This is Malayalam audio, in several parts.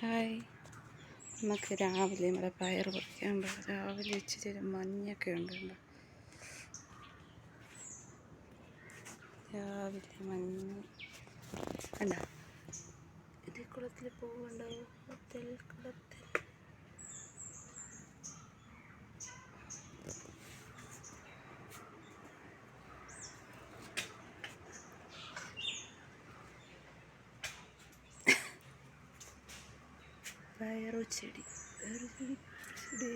ഹായ്. നമുക്ക് രാവിലെ നമ്മുടെ പയർ പറിക്കാൻ പോകാം രാവിലെ ഇച്ചിരി മഞ്ഞൊക്കെ ഉണ്ട്? രാവിലെ മഞ്ഞ്. കണ്ടോ? ഇത് കുളത്തിൽ പോകണ്ടോ കുളത്തിൽ. പയറു ചെടി വേറൊരു ചെടി ചെടി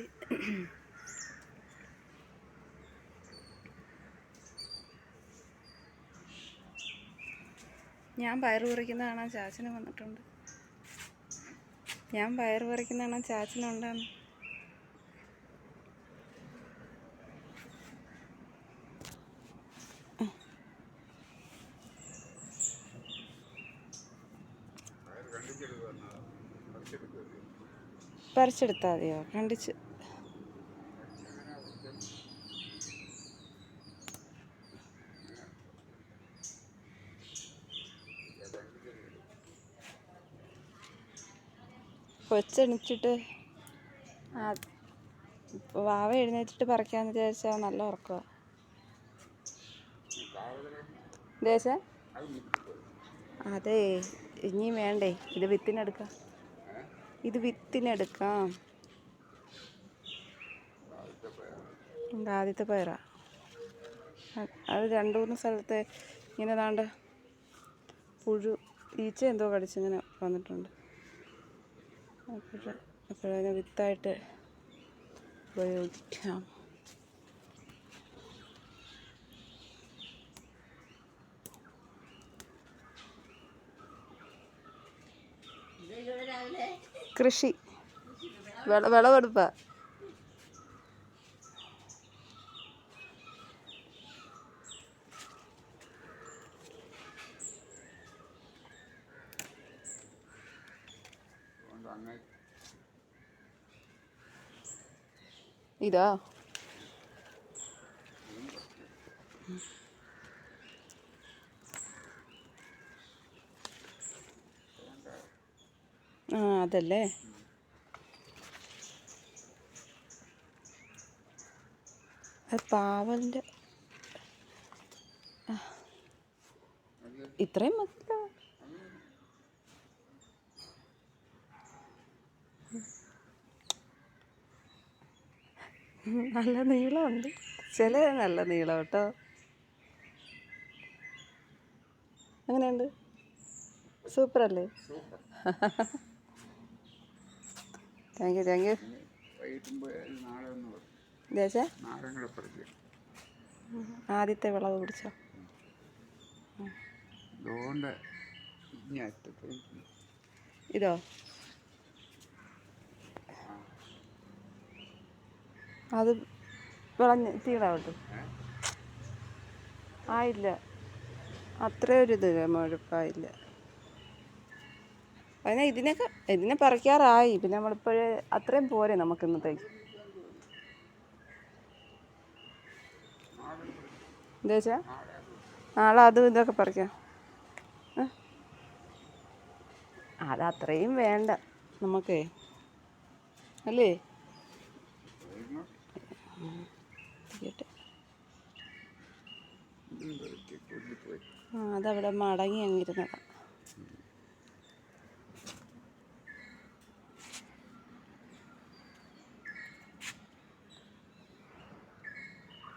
ഞാൻ പയർ പറിക്കുന്ന കാണാൻ ചാച്ചന് വന്നിട്ടുണ്ട്. ഞാൻ പയർ പറിക്കുന്ന കാണാൻ പറിച്ചെടുത്താൽ മതിയോ കണ്ടിച്ച്. കൊച്ചെണിച്ചിട്ട് വാവ എഴുന്നേറ്റിട്ട് പറിക്കാന്ന് വിചാരിച്ചാൽ നല്ല ഉറക്കുക ദേശ? അതെ ഇനിയും വേണ്ടേ? ഇത് വിത്തിനെടുക്കാം. ഇത് വിത്തിനെടുക്കാം. ആദ്യത്തെ പയറാ. അത് രണ്ടു മൂന്ന് സ്ഥലത്തെ ഇങ്ങനെ ദാണ്ട് പുഴു ഈച്ച എന്തോ കടിച്ചിങ്ങനെ വന്നിട്ടുണ്ട്. അപ്പോഴതിനെ വിത്തായിട്ട് ഉപയോഗിക്കാം. കൃഷി വിള വിളവെടുപ്പാ ഇതാ ആ അതല്ലേ? അത് പാവലിന്റെ. ഇത്രയും മതിയല്ലോ നല്ല നീളമുണ്ട്. ചില നല്ല നീളം കേട്ടോ. അങ്ങനെയുണ്ട് സൂപ്പർ. അല്ലേ താങ്ക് യു താങ്ക് യു ആദ്യത്തെ വിളവ് പിടിച്ചോ ഇതോ? അത് വിളഞ്ഞ് തീടാവട്ടു ആയില്ല. അത്രയൊരു ഇത് മുഴുപ്പായില്ല. അതിനെ ഇതിനൊക്കെ ഇതിനെ പറിക്കാറായി. പിന്നെ നമ്മളിപ്പോഴേ അത്രയും പോരെ നമുക്ക് ഇന്നത്തേക്ക് എന്താ വെച്ചാൽ നാളെ അതും ഇതൊക്കെ പറിക്കാം. അത് അത്രയും വേണ്ട നമുക്കേ. അല്ലേ? അതവിടെ മടങ്ങി അങ്ങിരുന്നതാ